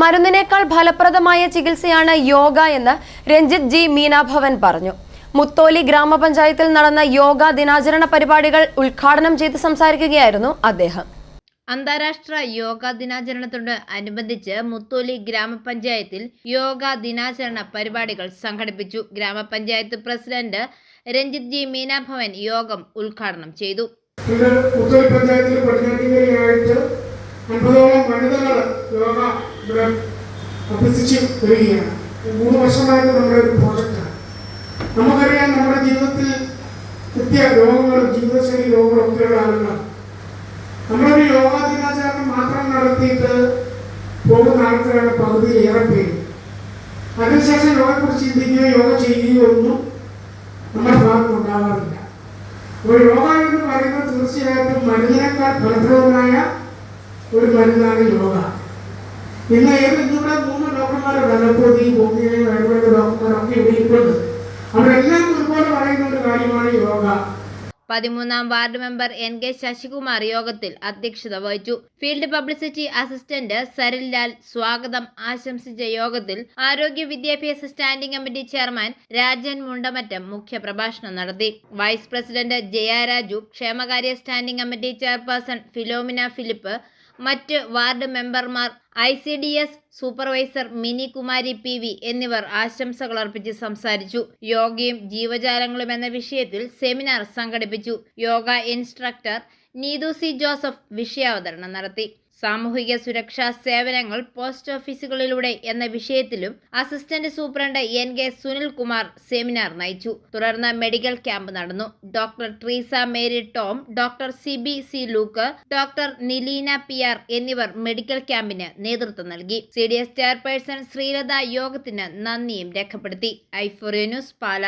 മരുന്നിനേക്കാൾ ഫലപ്രദമായ ചികിത്സയാണ് യോഗ എന്ന് രഞ്ജിത് ജി മീനാഭവൻ പറഞ്ഞു. മുത്തോലി ഗ്രാമപഞ്ചായത്തിൽ നടന്ന യോഗ ദിനാചരണ പരിപാടികൾ ഉദ്ഘാടനം ചെയ്ത് സംസാരിക്കുകയായിരുന്നു അദ്ദേഹം. അന്താരാഷ്ട്ര യോഗ ദിനാചരണത്തോട് അനുബന്ധിച്ച് മുത്തോലി ഗ്രാമപഞ്ചായത്തിൽ യോഗ ദിനാചരണ പരിപാടികൾ സംഘടിപ്പിച്ചു. ഗ്രാമപഞ്ചായത്ത് പ്രസിഡന്റ് രഞ്ജിത് ജി മീനാഭവൻ യോഗം ഉദ്ഘാടനം ചെയ്തു. പുത്തൂർ പഞ്ചായത്തിൽ പടിഞ്ഞാറ്റിങ്കരയായിട്ട് അൻപതോളം വനിതകൾ യോഗ ഇവിടെ അഭ്യസിച്ച് വരികയാണ്. മൂന്ന് വർഷമായിട്ട് നമ്മുടെ ഒരു പ്രോജക്റ്റാണ് നമുക്കറിയാം നമ്മുടെ ജീവിതത്തിൽ നിത്യ രോഗങ്ങളും ജീവിതശൈലി രോഗങ്ങളും ഒക്കെയുള്ള ആളുകളാണ്. നമ്മളൊരു യോഗ ദിനാചരണം മാത്രം നടത്തിയിട്ട് പോകുന്ന ആൾക്കാരാണ് പകുതിയിൽ ഏറെ പേര്. അതിനുശേഷം യോഗയെക്കുറിച്ച് ചിന്തിക്കുകയോ യോഗ ചെയ്യുകയോ ഒന്നും നമ്മുടെ ഭാഗത്ത് ഉണ്ടാകാറില്ല അപ്പോൾ യോഗ എന്ന് പറയുന്നത് തീർച്ചയായിട്ടും മരുന്നിനേക്കാൾ ഫലപ്രദമായ ഒരു മരുന്നാണ് യോഗ. ഇന്ന് ഇവിടെ മൂന്ന് ഡോക്ടർമാരുണ്ട് അലോപ്പതി ഹോമിയോ ആയുർവേദ ഡോക്ടർമാരൊക്കെ ഇവിടെ ഇപ്പോഴുണ്ട് അവരെല്ലാം ഒരുപോലെ പറയുന്ന ഒരു കാര്യമാണ് യോഗ. പതിമൂന്നാം ward member N K Sasikumar യോഗത്തിൽ അധ്യക്ഷത വഹിച്ചു. ഫീൽഡ് പബ്ലിസിറ്റി അസിസ്റ്റന്റ് സരിൽലാൽ സ്വാഗതം ആശംസിച്ച യോഗത്തിൽ ആരോഗ്യ വിദ്യാഭ്യാസ standing committee chairman Rajan Mundamattam മുഖ്യപ്രഭാഷണം നടത്തി. വൈസ് പ്രസിഡന്റ് ജയ രാജു ക്ഷേമകാര്യ standing committee chairperson Philomina Philip മറ്റ് വാർഡ് മെമ്പർമാർ I C D S supervisor Mini Kumari P V എന്നിവർ ആശംസകൾ അർപ്പിച്ച് സംസാരിച്ചു. യോഗയും ജീവജാലങ്ങളും എന്ന വിഷയത്തിൽ സെമിനാർ സംഘടിപ്പിച്ചു. Yoga instructor Neethu C Joseph വിഷയാവതരണം നടത്തി. സാമൂഹിക സുരക്ഷാ സേവനങ്ങൾ പോസ്റ്റ് ഓഫീസുകളിലൂടെ എന്ന വിഷയത്തിലും assistant superintendent N K Sunil Kumar seminar നയിച്ചു. തുടർന്ന് മെഡിക്കൽ ക്യാമ്പ് നടന്നു. Doctor Treesa Mary Tom doctor Sibi C Luke doctor Nileena P R എന്നിവർ മെഡിക്കൽ ക്യാമ്പിന് നേതൃത്വം നൽകി. C D S chairperson Sreelatha യോഗത്തിന് നന്ദിയും രേഖപ്പെടുത്തി. ഐഫോറിയ ന്യൂസ് പാല.